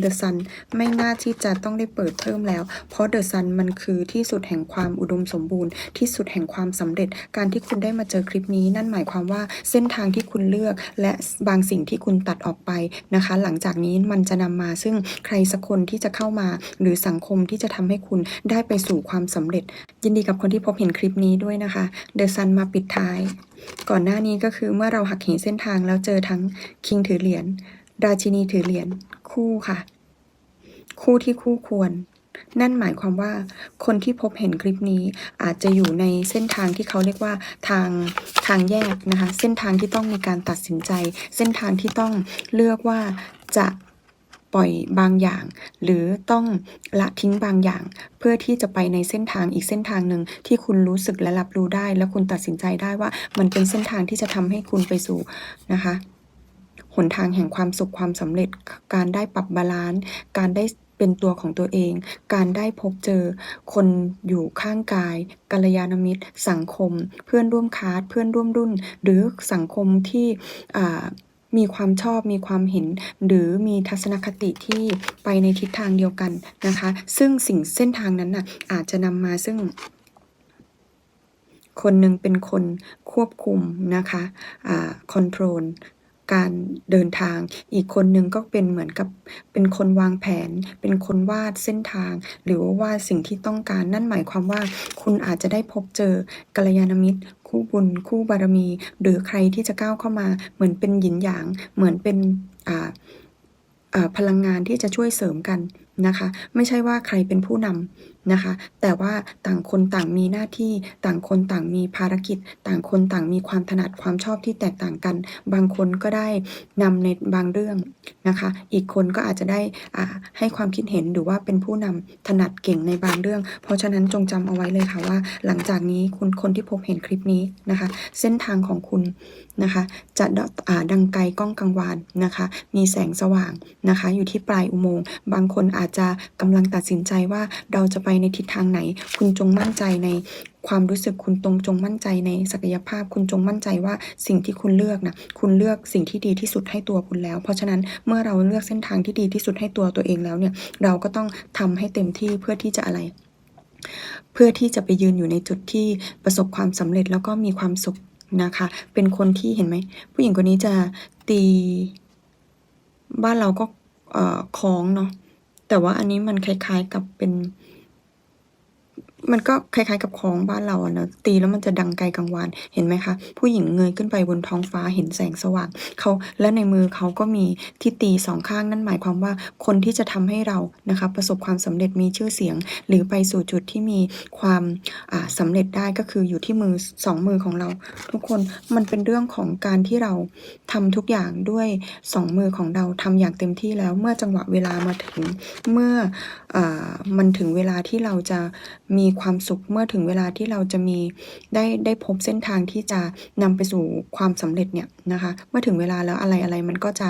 เดอะซันไม่น่าที่จะต้องได้เปิดเพิ่มแล้ว เพราะเดอะซันมันคือที่สุดแห่งความอุดมสมบูรณ์ ที่สุดแห่งความสำเร็จ การที่คุณได้มาเจอคลิปนี้ นั่นหมายความว่าเส้นทางที่คุณเลือก และบางสิ่งที่คุณตัดออกไปนะคะ หลังจากนี้มันจะนำมาซึ่งใครสักคนที่จะเข้ามา หรือสังคมที่จะทำให้คุณได้ไปสู่ความสำเร็จ ยินดีกับคนที่พบเห็นคลิปนี้ด้วยนะคะเดอะซันมาปิดท้าย ก่อนหน้านี้ก็คือเมื่อเราหักเหเส้นทางแล้วเจอทั้งคิงถือเหรียญ ราชินีถือเหรียญคู่ค่ะ คู่ที่คู่ควร นั่นหมายความว่าคนที่พบเห็นคลิปนี้อาจจะอยู่ในเส้นทางที่เขาเรียกว่าทางทางแยกนะคะ เส้นทางที่ต้องมีการตัดสินใจ เส้นทางที่ต้องเลือกว่าจะปล่อยบางอย่าง หรือต้องละทิ้งบางอย่าง เพื่อที่จะไปในเส้นทางอีกเส้นทางหนึ่งที่คุณรู้สึกและรับรู้ได้ และคุณตัดสินใจได้ว่ามันเป็นเส้นทางที่จะทำให้คุณไปสู่นะคะ หนทางแห่งความสุขความสำเร็จ การได้ปรับบาลานซ์การได้เป็นตัวของตัวเอง การได้พบเจอ คนอยู่ข้างกายกัลยาณมิตร สังคม เพื่อนร่วมคาสเพื่อนร่วมรุ่น หรือสังคมที่มีความชอบมีความเห็น หรือมีทัศนคติที่ไปในทิศทางเดียวกันนะคะ ซึ่งสิ่งเส้นทางนั้นน่ะอาจจะนำมาซึ่ง คนหนึ่งเป็นคนควบคุมนะคะคอนโทรล การเดินทาง อีกคนหนึ่งก็เป็นเหมือนกับเป็นคนวางแผน เป็นคนวาดเส้นทาง หรือว่าวาดสิ่งที่ต้องการ นั่นหมายความว่าคุณอาจจะได้พบเจอกัลยาณมิตร คู่บุญ คู่บารมี หรือใครที่จะก้าวเข้ามา เหมือนเป็นหยินหยาง เหมือนเป็นพลังงานที่จะช่วยเสริมกัน นะคะ ไม่ใช่ว่าใครเป็นผู้นำนะคะ แต่ว่าต่างคนต่างมีหน้าที่ ต่างคนต่างมีภารกิจ ต่างคนต่างมีความถนัดความชอบที่แตกต่างกัน บางคนก็ได้นำในบางเรื่องนะคะ อีกคนก็อาจจะได้ให้ความคิดเห็นหรือว่าเป็นผู้นำถนัดเก่งในบางเรื่อง เพราะฉะนั้นจงจำเอาไว้เลยค่ะว่า หลังจากนี้คุณคนที่พบเห็นคลิปนี้นะคะ เส้นทางของคุณนะคะ จะดังไกลก้องกังวานนะคะ มีแสงสว่างนะคะ อยู่ที่ปลายอุโมงค์บางคนอาจจะกำลังตัดสินใจว่าเราจะไปในทิศทางไหน คุณจงมั่นใจในความรู้สึกคุณตรงจงมั่นใจในศักยภาพ คุณจงมั่นใจว่าสิ่งที่คุณเลือกนะคุณเลือกสิ่งที่ดีที่สุดให้ตัวคุณแล้ว เพราะฉะนั้นเมื่อเราเลือกเส้นทางที่ดีที่สุดให้ตัวตัวเองแล้วเนี่ยเราก็ต้องทำให้เต็มที่เพื่อที่จะอะไร เพื่อที่จะไปยืนอยู่ในจุดที่ประสบความสำเร็จแล้วก็มีความสุขนะคะ เป็นคนที่เห็นไหม ผู้หญิงคนนี้จะตีบ้านเราก็คล้องเนาะ แต่ว่าอันนี้มันคล้ายๆกับเป็น มันก็คล้ายๆกับคล้องบ้านเราอะเนะตีแล้วมันจะดังไกลกังวานเห็นไหมคะ ผู้หญิงเงยขึ้นไปบนท้องฟ้าเห็นแสงสว่างเขาและในมือเขาก็มีที่ตีสองข้างนั่นหมายความว่าคนที่จะทำให้เรานะคะประสบความสำเร็จมีชื่อเสียง หรือไปสู่จุดที่มีความอ่าสำเร็จได้ก็คืออยู่ที่มือสองมือของเรา ทุกคนมันเป็นเรื่องของการที่เราทำทุกอย่างด้วยสองมือของเราทำอย่างเต็มที่แล้วเมื่อจังหวะเวลามาถึงเมื่ออมันถึงเวลาที่เราจะมีความสุขเมื่อถึงเวลาที่เราจะมีได้ได้พบเส้นทางที่จะนำไปสู่ความสำเร็จเนี่ยนะคะ เมื่อถึงเวลาแล้วอะไรอะไรมันก็จะ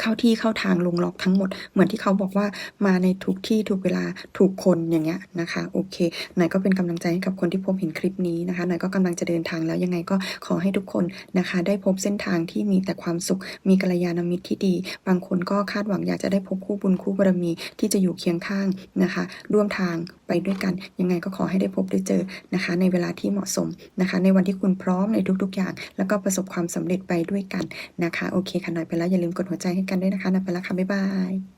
เข้าที่เข้าทางลงล็อกทั้งหมด เหมือนที่เขาบอกว่ามาในทุกที่ถูกเวลาถูกคนอย่างเงี้ยนะคะโอเคหน่อยก็เป็นกำลังใจให้กับคนที่พบเห็นคลิปนี้นะคะหน่อยก็กำลังจะเดินทางแล้วยังไงก็ขอให้ทุกคนนะคะ ได้พบเส้นทางที่มีแต่ความสุข มีกัลยาณมิตรที่ดี บางคนก็คาดหวังอยากจะได้พบคู่บุญคู่บารมีที่จะอยู่เคียงข้างนะคะ ร่วมทางไปด้วยกัน ยังไงก็ขอให้ได้พบได้เจอนะคะ ในเวลาที่เหมาะสมนะคะ ในวันที่คุณพร้อมในทุกๆอย่าง แล้วก็ประสบความสำเร็จไปด้วยกันนะคะ โอเคค่ะหน่อยไปแล้วอย่าลืมกดหัวใจให้กันด้วยนะคะนับไปแล้วค่ะ บ๊ายบาย